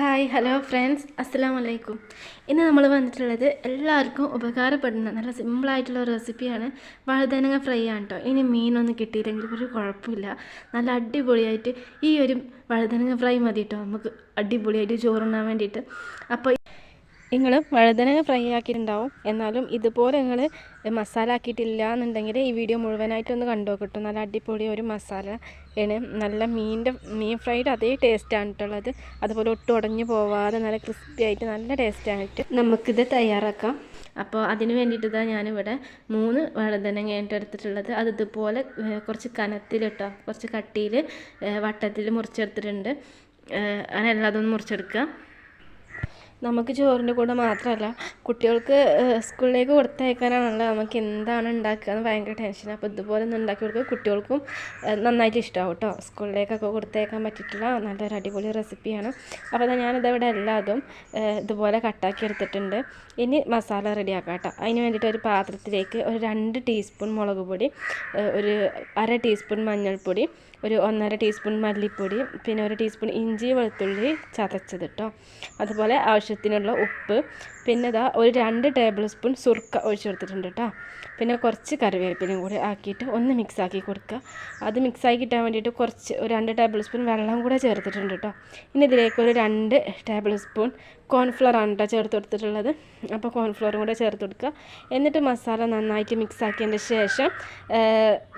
Hi hello friends അസ്സാം വലൈക്കും ഇന്ന് നമ്മൾ വന്നിട്ടുള്ളത് എല്ലാവർക്കും ഉപകാരപ്പെടുന്ന നല്ല സിമ്പിളായിട്ടുള്ള റെസിപ്പിയാണ് വഴുതനങ്ങ ഫ്രൈ ആണ് കേട്ടോ ഇനി മീനൊന്നും കിട്ടിയില്ലെങ്കിൽ ഒരു കുഴപ്പമില്ല. നല്ല അടിപൊളിയായിട്ട് ഈ ഒരു വഴുതനങ്ങ ഫ്രൈ മതി കേട്ടോ നമുക്ക് അടിപൊളിയായിട്ട് ചോറുണ്ണാൻ വേണ്ടിയിട്ട്. അപ്പോൾ നിങ്ങൾ വഴുതനങ്ങ ഫ്രൈ ആക്കിയിട്ടുണ്ടാവും. എന്നാലും ഇതുപോലെ നിങ്ങൾ മസാല ആക്കിയിട്ടില്ല എന്നുണ്ടെങ്കിൽ ഈ വീഡിയോ മുഴുവനായിട്ടൊന്ന് കണ്ടോ കിട്ടും നല്ല അടിപൊളി ഒരു മസാല ആണ് നല്ല മീനിന്റെ മീൻ ഫ്രൈഡ് അതേ ടേസ്റ്റാണ് കേട്ടുള്ളത് അതുപോലെ ഒട്ടും ഉടഞ്ഞു പോവാതെ നല്ല ക്രിസ്പി ആയിട്ട് നല്ല ടേസ്റ്റായിട്ട് നമുക്കിത് തയ്യാറാക്കാം. അപ്പോൾ അതിന് വേണ്ടിയിട്ട് ഞാനിവിടെ മൂന്ന് വഴുതനങ്ങയായിട്ട് എടുത്തിട്ടുള്ളത് അത് ഇതുപോലെ കുറച്ച് കുറച്ച് കനത്തിലിട്ടോ കുറച്ച് കട്ടിയിൽ വട്ടത്തിൽ മുറിച്ചെടുത്തിട്ടുണ്ട്. അങ്ങനെ എല്ലാതൊന്നും മുറിച്ചെടുക്കുക. നമുക്ക് ചോറിന്റെ കൂടെ മാത്രമല്ല കുട്ടികൾക്ക് സ്കൂളിലേക്ക് കൊടുത്തയക്കാനാണല്ലോ നമുക്ക് എന്താണ് ഉണ്ടാക്കുക എന്ന് ഭയങ്കര ടെൻഷൻ അപ്പോൾ ഇതുപോലെ ഒന്ന് ഉണ്ടാക്കി കൊടുക്കുക കുട്ടികൾക്കും നന്നായിട്ട് ഇഷ്ടമാവും കേട്ടോ. സ്കൂളിലേക്കൊക്കെ കൊടുത്തയക്കാൻ പറ്റിയിട്ടുള്ള നല്ലൊരു അടിപൊളി റെസിപ്പിയാണ് അപ്പോൾ ഞാനിതവിടെ എല്ലാതും ഇതുപോലെ കട്ടാക്കി എടുത്തിട്ടുണ്ട്. ഇനി മസാല റെഡിയാക്കാം കേട്ടോ. അതിന് വേണ്ടിയിട്ട് ഒരു പാത്രത്തിലേക്ക് ഒരു രണ്ട് ടീസ്പൂൺ മുളക് പൊടി ഒരു അര ടീസ്പൂൺ മഞ്ഞൾപ്പൊടി ഒരു ഒന്നര ടീസ്പൂൺ മല്ലിപ്പൊടി പിന്നെ ഒരു ടീസ്പൂൺ ഇഞ്ചി വെളുത്തുള്ളി ചതച്ചത് കേട്ടോ. അതുപോലെ ആവശ്യത്തിനുള്ള ഉപ്പ്. പിന്നെ ഇതാ ഒരു രണ്ട് ടേബിൾ സ്പൂൺ സുർക്ക ഒഴിച്ചു കൊടുത്തിട്ടുണ്ട് കേട്ടോ പിന്നെ കുറച്ച് കറിവേപ്പിലയും കൂടി ആക്കിയിട്ട് ഒന്ന് മിക്സ് ആക്കി കൊടുക്കുക അത് മിക്സ് ആക്കി കിട്ടാൻ വേണ്ടിയിട്ട് കുറച്ച് ഒരു രണ്ട് ടേബിൾ സ്പൂൺ വെള്ളം കൂടെ ചേർത്തിട്ടുണ്ട് കേട്ടോ ഇനി ഇതിലേക്ക് ഒരു രണ്ട് ടേബിൾ സ്പൂൺ കോൺഫ്ലവർ ആണ് കേട്ടോ ചേർത്ത് കൊടുത്തിട്ടുള്ളത്. അപ്പോൾ കോൺഫ്ലവറും കൂടെ ചേർത്ത് കൊടുക്കുക എന്നിട്ട് മസാല നന്നായിട്ട് മിക്സ് ആക്കിയതിന്റെ ശേഷം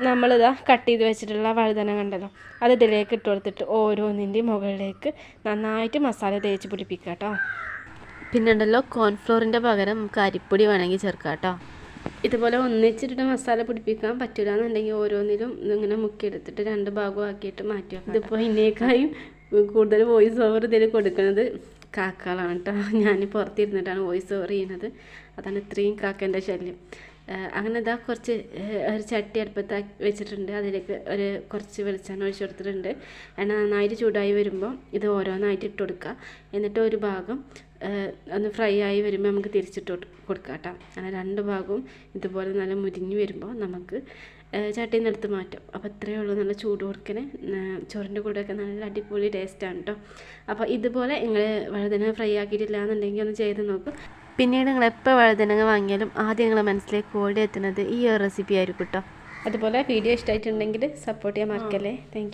നമ്മളിതാ കട്ട് ചെയ്ത് വെച്ചിട്ടുള്ള വഴുതന കണ്ടല്ലോ അത് ഇതിലേക്ക് ഇട്ട് കൊടുത്തിട്ട് ഓരോന്നിന്റെയും മുകളിലേക്ക് നന്നായിട്ട് മസാല തേച്ച് പിടിപ്പിക്കുക കേട്ടോ പിന്നെ ഉണ്ടല്ലോ കോൺഫ്ലോറിന്റെ പകരം നമുക്ക് അരിപ്പൊടി വേണമെങ്കിൽ ചേർക്കാം കേട്ടോ. ഇതുപോലെ ഒന്നിച്ചിട്ട് മസാല പിടിപ്പിക്കാൻ പറ്റില്ല എന്നുണ്ടെങ്കിൽ ഓരോന്നിലും ഇങ്ങനെ മുക്കിയെടുത്തിട്ട് രണ്ട് ഭാഗവും ആക്കിയിട്ട് മാറ്റി വെക്കാം ഇതിപ്പോൾ ഇന്നേക്കായും കൂടുതൽ വോയിസ് ഓവർ ഇതിൽ കൊടുക്കുന്നത് കാക്കകളാണ് കേട്ടോ. ഞാൻ പുറത്തിരുന്നിട്ടാണ് വോയിസ് ഓവർ ചെയ്യുന്നത്. അതാണ് ഇത്രയും കാക്കേന്റെ ശല്യം. അങ്ങനെ ഇതാ കുറച്ച് ഒരു ചട്ടി അടുപ്പത്ത് വെച്ചിട്ടുണ്ട്. അതിലേക്ക് ഒരു കുറച്ച് വെളിച്ചെണ്ണ ഒഴിച്ച് കൊടുത്തിട്ടുണ്ട്. എണ്ണ നന്നായിട്ട് ചൂടായി വരുമ്പോൾ ഇത് ഓരോന്നായിട്ട് ഇട്ട് കൊടുക്കുക. എന്നിട്ട് ഒരു ഭാഗം ഒന്ന് ഫ്രൈ ആയി വരുമ്പോൾ നമുക്ക് തിരിച്ചിട്ട് കൊടു- കൊടുക്കാം കേട്ടോ അങ്ങനെ രണ്ട് ഭാഗവും ഇതുപോലെ നല്ല മുരിഞ്ഞ് വരുമ്പോൾ നമുക്ക് ചട്ടിയിൽ നിന്ന് എടുത്ത് മാറ്റാം. അപ്പോൾ ഇത്രയേ ഉള്ളൂ. നല്ല ചൂട് കൊടുക്കണേ. ചോറിന്റെ കൂടെയൊക്കെ നല്ല അടിപൊളി ടേസ്റ്റാണ് കേട്ടോ അപ്പോൾ ഇതുപോലെ നിങ്ങൾ വഴുതന ഫ്രൈ ആക്കിയിട്ടില്ല എന്നുണ്ടെങ്കിൽ ഒന്ന് ചെയ്ത് നോക്കും. പിന്നീട് നിങ്ങൾ എപ്പോൾ വഴുതനങ്ങ വാങ്ങിയാലും ആദ്യം നിങ്ങളെ മനസ്സിലേക്ക് ഓടി എത്തുന്നത് ഈ ഒരു റെസിപ്പി ആയിരിക്കും കേട്ടോ അതുപോലെ വീഡിയോ ഇഷ്ടമായിട്ടുണ്ടെങ്കിൽ സപ്പോർട്ട് ചെയ്യാൻ മറക്കല്ലേ. താങ്ക്